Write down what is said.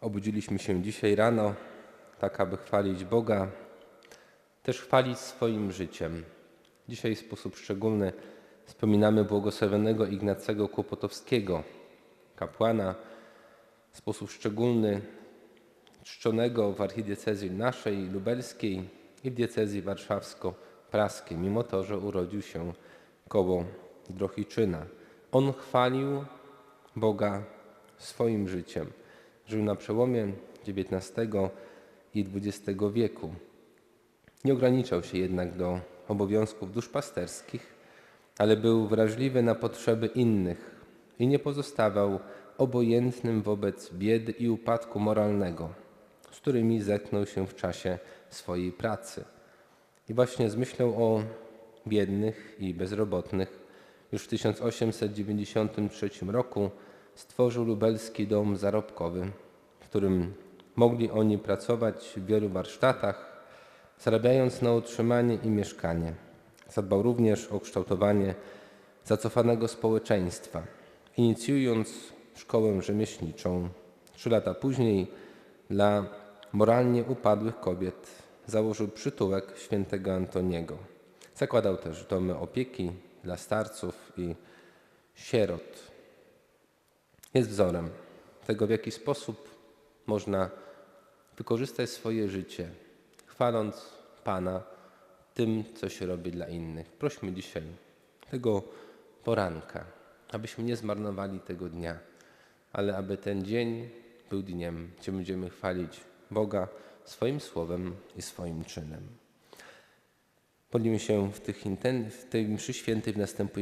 Obudziliśmy się dzisiaj rano, tak aby chwalić Boga, też chwalić swoim życiem. Dzisiaj w sposób szczególny wspominamy błogosławionego Ignacego Kłopotowskiego, kapłana, w sposób szczególny czczonego w archidiecezji naszej lubelskiej i w diecezji warszawsko-praskiej, mimo to, że urodził się koło Drohiczyna. On chwalił Boga swoim życiem. Żył na przełomie XIX i XX wieku. Nie ograniczał się jednak do obowiązków duszpasterskich, ale był wrażliwy na potrzeby innych i nie pozostawał obojętnym wobec biedy i upadku moralnego, z którymi zetknął się w czasie swojej pracy. I właśnie z myślą o biednych i bezrobotnych już w 1893 roku stworzył lubelski dom zarobkowy, w którym mogli oni pracować w wielu warsztatach, zarabiając na utrzymanie i mieszkanie. Zadbał również o kształtowanie zacofanego społeczeństwa, inicjując szkołę rzemieślniczą. Trzy lata później dla moralnie upadłych kobiet założył przytułek świętego Antoniego. Zakładał też domy opieki dla starców i sierot. Jest wzorem tego, w jaki sposób można wykorzystać swoje życie, chwaląc Pana tym, co się robi dla innych. Prośmy dzisiaj tego poranka, abyśmy nie zmarnowali tego dnia, ale aby ten dzień był dniem, gdzie będziemy chwalić Boga swoim słowem i swoim czynem. Modlimy się w, tych w tej mszy świętej w następujący